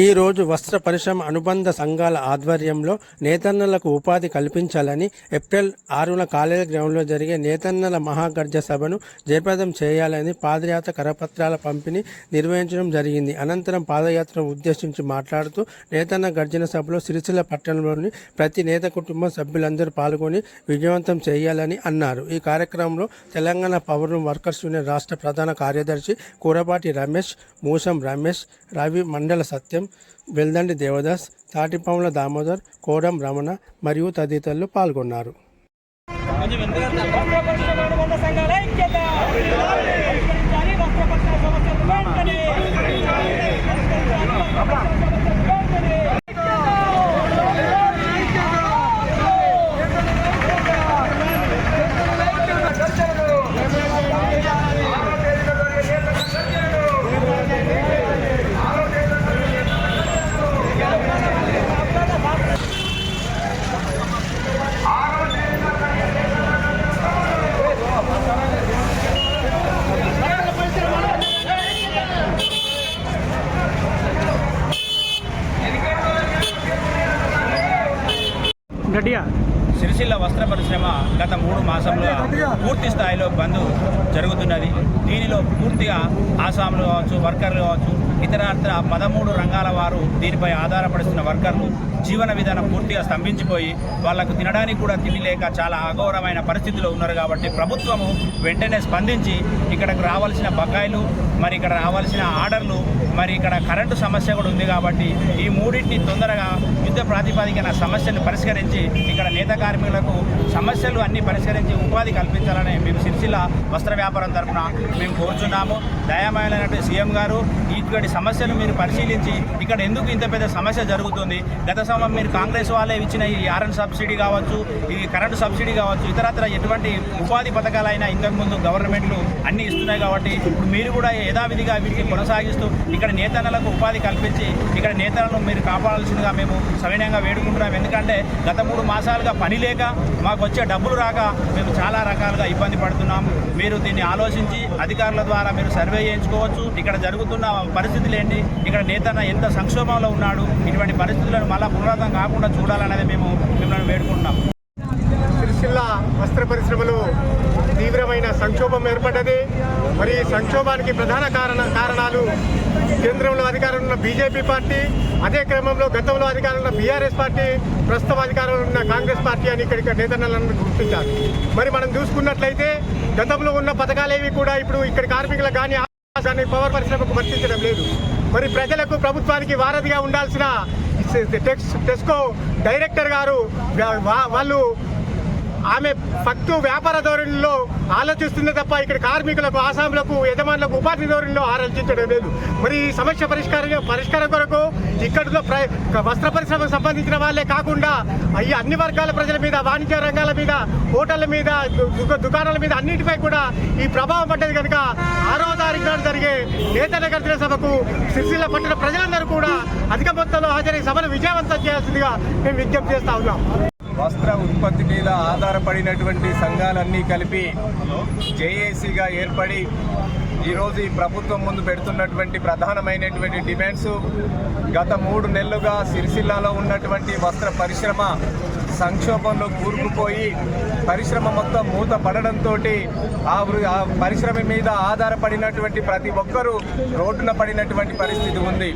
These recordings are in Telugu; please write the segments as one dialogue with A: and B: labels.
A: ఈరోజు వస్త్ర పరిశ్రమ అనుబంధ సంఘాల ఆధ్వర్యంలో నేతన్నలకు ఉపాధి కల్పించాలని ఏప్రిల్ ఆరున కాలేజీ గ్రౌండ్లో జరిగే నేతన్నల మహాగర్జ సభను జయప్రదం చేయాలని పాదయాత్ర కరపత్రాల పంపిణీ నిర్వహించడం జరిగింది. అనంతరం పాదయాత్రను ఉద్దేశించి మాట్లాడుతూ నేతన్న గర్జన సభలో సిరిసిల్ల పట్టణంలోని ప్రతి నేత కుటుంబ సభ్యులందరూ పాల్గొని విజయవంతం చేయాలని అన్నారు. ఈ కార్యక్రమంలో Telangana power room workers union రాష్ట్ర ప్రధాన కార్యదర్శి కూరపాటి రమేష్ మూసం రమేష్ రవి మండల సత్యం వెల్దండి దేవదాస్ తాటిపాముల దామోదర్ కోడం రమణ మరియు తదితరులు పాల్గొన్నారు
B: వస్త్రపరిశ్రమ వంద సంఘాల ఐక్యత పరిష్కరించాలి వస్త్రపరిశ్రమ సమస్యలు వెంటనే పరిష్కరించాలి వస్త్రపరిశ్రమ సమస్యలు వెంటనే
C: సిరిసిల్ల వస్త్ర పరిశ్రమ గత మూడు మాసంలో పూర్తి స్థాయిలో బంద్ జరుగుతున్నది. దీనిలో పూర్తిగా ఆసాములు కావచ్చు వర్కర్లు కావచ్చు ఇతర పదమూడు రంగాల వారు దీనిపై ఆధారపడుతున్న వర్కర్లు జీవన విధానం పూర్తిగా స్తంభించిపోయి వాళ్ళకు తినడానికి కూడా తిండి లేక చాలా అఘోరమైన పరిస్థితిలో ఉన్నారు కాబట్టి ప్రభుత్వము వెంటనే స్పందించి ఇక్కడకు రావాల్సిన బకాయిలు మరి ఇక్కడ రావాల్సిన ఆర్డర్లు మరి ఇక్కడ కరెంటు సమస్య కూడా ఉంది కాబట్టి ఈ మూడింటిని తొందరగా యుద్ధ ప్రాతిపదికన సమస్యను పరిష్కరించి ఇక్కడ నేత కార్మికులకు సమస్యలు అన్ని పరిష్కరించి ఉపాధి కల్పించాలని మేము సిరిసిల్ల వస్త్ర వ్యాపారం తరఫున మేము కోరుచున్నాము. దయామయులైనటువంటి సీఎం గారు ఈ ఇక్కడ సమస్యలు మీరు పరిశీలించి ఇక్కడ ఎందుకు ఇంత పెద్ద సమస్య జరుగుతుంది? గత సమయం మీరు కాంగ్రెస్ వాళ్ళే ఇచ్చిన ఈ ఆర్ఎన్ సబ్సిడీ కావచ్చు ఈ కరెంటు సబ్సిడీ కావచ్చు ఇతరత్ర ఎటువంటి ఉపాధి పథకాలైనా ఇంతకుముందు గవర్నమెంట్లు అన్ని ఇస్తున్నాయి కాబట్టి ఇప్పుడు మీరు కూడా యథావిధిగా వీటిని కొనసాగిస్తూ ఇక్కడ నేతలకు ఉపాధి కల్పించి ఇక్కడ నేతలను మీరు కాపాడాల్సిందిగా మేము సవినయంగా వేడుకుంటున్నాం. ఎందుకంటే గత మూడు మాసాలుగా పని లేక మాకు వచ్చే డబ్బులు రాక మేము చాలా రకాలుగా ఇబ్బంది పడుతున్నాం. మీరు దీన్ని ఆలోచించి అధికారుల ద్వారా మీరు సర్వే చేయించుకోవచ్చు. ఇక్కడ జరుగుతున్న పరిస్థితులు ఏంటి ఇక్కడ నేతన్న ఎంత సంక్షోభంలో ఉన్నాడు? ఇటువంటి పరిస్థితులను మళ్ళా పునరావృతం కాకుండా చూడాలనేది మేము మిమ్మల్ని వేడుకుంటున్నాం.
D: సిరిసిల్ల వస్త్ర పరిశ్రమలో తీవ్రమైన సంక్షోభం ఏర్పడ్డది. మరి ఈ సంక్షోభానికి ప్రధాన కారణ కారణాలు కేంద్రంలో అధికారంలో ఉన్న బీజేపీ పార్టీ అదే క్రమంలో గతంలో అధికారంలో ఉన్న బీఆర్ఎస్ పార్టీ ప్రస్తుతం అధికారంలో ఉన్న కాంగ్రెస్ పార్టీ అని ఇక్కడికి నేతన్నలను గుర్తించారు. మరి మనం చూసుకున్నట్లయితే గతంలో ఉన్న పథకాలేవి కూడా ఇప్పుడు ఇక్కడ కార్మికులకు కానీ కానీ పవర్ పరిశ్రమకు వర్తించడం లేదు. మరి ప్రజలకు ప్రభుత్వానికి వారధిగా ఉండాల్సిన టెస్కో డైరెక్టర్ గారు వాళ్ళు ఆమె ఫక్తు వ్యాపార ధోరణిలో ఆలోచిస్తుంది తప్ప ఇక్కడ కార్మికులకు ఆసాములకు యజమానులకు ఉపాధి ధోరణిలో ఆలోచించడం లేదు. మరి ఈ సమస్య పరిష్కారం పరిష్కారం కొరకు ఇక్కడిలో వస్త్ర పరిశ్రమకు సంబంధించిన వాళ్ళే కాకుండా ఈ అన్ని వర్గాల ప్రజల మీద వాణిజ్య రంగాల మీద హోటళ్ళ మీద దుకాణాల మీద అన్నిటిపై కూడా ఈ ప్రభావం పడ్డది కనుక తారీఖు జరిగే నేతల సభకు సిరిసిల్ల పట్టిన ప్రజలందరూ కూడా అధిక మొత్తంలో హాజరై సభను విజయవంతం చేయాల్సిందిగా మేము విజ్ఞప్తి చేస్తా ఉన్నాం.
E: వస్త్ర ఉత్పత్తి మీద ఆధారపడినటువంటి సంఘాలన్నీ కలిపి జేఏసీగా ఏర్పడి ఈరోజు ఈ ప్రభుత్వం ముందు పెడుతున్నటువంటి ప్రధానమైనటువంటి డిమాండ్స్ గత మూడు నెలలుగా సిరిసిల్లాలో ఉన్నటువంటి వస్త్ర పరిశ్రమ సంక్షోభంలో కూరుకుపోయి పరిశ్రమ మొత్తం మూత పడడంతో ఆ వృ- ఆ పరిశ్రమ మీద ఆధారపడినటువంటి ప్రతి ఒక్కరూ రోడ్డున పడినటువంటి పరిస్థితి ఉంది.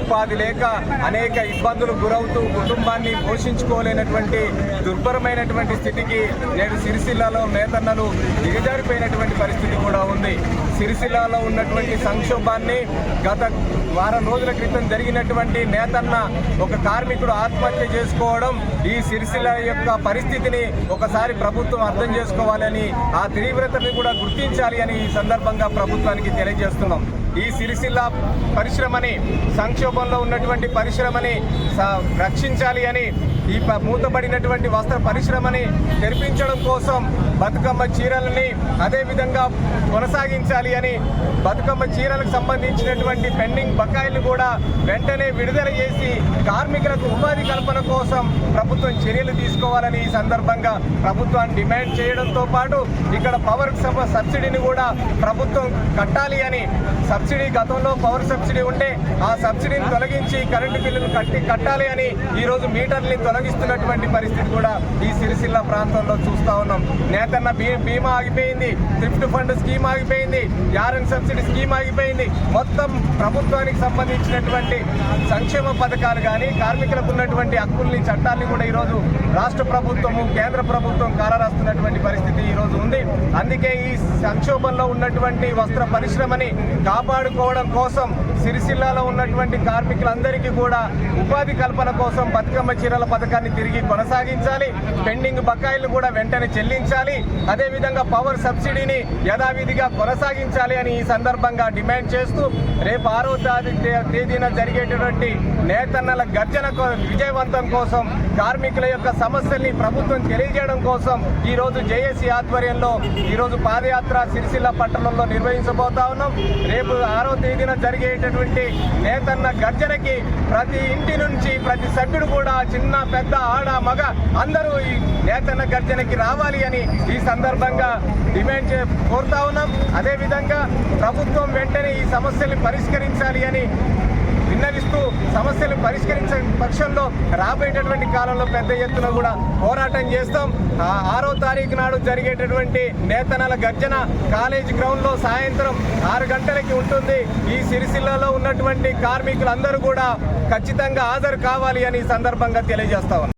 E: ఉపాధి లేక అనేక ఇబ్బందులు గురవుతూ కుటుంబాన్ని పోషించుకోలేనటువంటి దుర్భరమైనటువంటి స్థితికి నేడు సిరిసిల్లాలో నేతన్నలు దిగజారిపోయినటువంటి పరిస్థితి కూడా ఉంది. సిరిసిల్లాలో ఉన్నటువంటి సంక్షోభాన్ని గత వారం రోజుల క్రితం జరిగినటువంటి నేతన్న ఒక కార్మికుడు ఆత్మహత్య చేసుకోవడం ఈ సిరిసిల్ల యొక్క పరిస్థితిని ఒకసారి ప్రభుత్వం అర్థం చేసుకోవాలని ఆ తీవ్రతని కూడా గుర్తించాలి అని ఈ సందర్భంగా ప్రభుత్వానికి తెలియజేస్తున్నాం. ఈ సిరిసిల్ల పరిశ్రమని సంక్షోభంలో ఉన్నటువంటి పరిశ్రమని స- రక్షించాలి అని ఈ ప- వస్త్ర పరిశ్రమని తెరిపించడం కోసం బతుకమ్మ చీరలని అదేవిధంగా కొనసాగించాలి అని బతుకమ్మ చీరలకు సంబంధించినటువంటి పెండింగ్ బకాయిలు కూడా వెంటనే విడుదల చేసి కార్మికులకు ఉపాధి కల్పన కోసం ప్రభుత్వం చర్యలు తీసుకోవాలని ఈ సందర్భంగా ప్రభుత్వాన్ని డిమాండ్ చేయడంతో పాటు ఇక్కడ పవర్ సబ్సిడీని కూడా ప్రభుత్వం కట్టాలి అని సబ్సిడీ గతంలో పవర్ సబ్సిడీ ఉంటే ఆ సబ్సిడీని తొలగించి కరెంటు బిల్లును కట్టి కట్టాలి అని ఈరోజు రోజు మీటర్ని తొలగిస్తున్నటువంటి పరిస్థితి కూడా ఈ సిరిసిల్ల ప్రాంతంలో చూస్తా ఉన్నాం. నేతన్న బీ- బీమా ఆగిపోయింది. థ్రిఫ్ట్ ఫండ్ స్కీమ్ ఆగిపోయింది. యారన్ సబ్సిడీ స్కీమ్ ఆగిపోయింది. మొత్తం ప్రభుత్వానికి సంబంధించినటువంటి సంక్షేమ పథకాలు కానీ కార్మికులకు ఉన్నటువంటి హక్కుల్ని చట్టాన్ని కూడా ఈరోజు రాష్ట్ర ప్రభుత్వము కేంద్ర ప్రభుత్వం కాలరాస్తున్నటువంటి పరిస్థితి ఈరోజు ఉంది. అందుకే ఈ సంక్షోభంలో ఉన్నటువంటి వస్త్ర పరిశ్రమని కాపాడుకోవడం కోసం సిరిసిల్లాలో ఉన్నటువంటి కార్మికులందరికీ కూడా ఉపాధి కల్పన కోసం బతుకమ్మ చీరల పథకాన్ని తిరిగి కొనసాగించాలి. పెండింగ్ బకాయిలు కూడా వెంటనే చెల్లించాలి. అదేవిధంగా పవర్ సబ్సిడీని యథావిధిగా కొనసాగించాలి అని ఈ సందర్భంగా డిమాండ్ చేస్తూ రేపు ఆరో తేదీన జరిగేటటువంటి నేతన్నల గర్జన కో- విజయవంతం కోసం కార్మికుల యొక్క సమస్యల్ని ప్రభుత్వం తెలియజేయడం కోసం ఈరోజు జేఏసీ ఆధ్వర్యంలో ఈరోజు పాదయాత్ర సిరిసిల్ల పట్టణంలో నిర్వహించబోతా ఉన్నాం. రేపు ఆరో తేదీన జరిగేటటువంటి నేతన్న గర్జనకి ప్రతి ఇంటి నుంచి ప్రతి సభ్యుడు కూడా చిన్న పెద్ద ఆడ మగ అందరూ ఈ నేతన్న గర్జనకి రావాలి అని ఈ సందర్భంగా డిమాండ్ చే కోరుతా ఉన్నాం. అదేవిధంగా ప్రభుత్వం వెంటనే ఈ సమస్యల్ని పరిష్కరించాలి అని విన్నవిస్తూ సమస్యలు పరిష్కరించే పక్షంలో రాబోయేటటువంటి కాలంలో పెద్ద ఎత్తున కూడా పోరాటం చేస్తాం. ఆ ఆరో తారీఖు నాడు జరిగేటటువంటి నేతనల గర్జన కాలేజ్ గ్రౌండ్లో సాయంత్రం ఆరు గంటలకి ఉంటుంది. ఈ సిరిసిల్లలో ఉన్నటువంటి కార్మికులందరూ కూడా ఖచ్చితంగా హాజరు కావాలి అని సందర్భంగా తెలియజేస్తా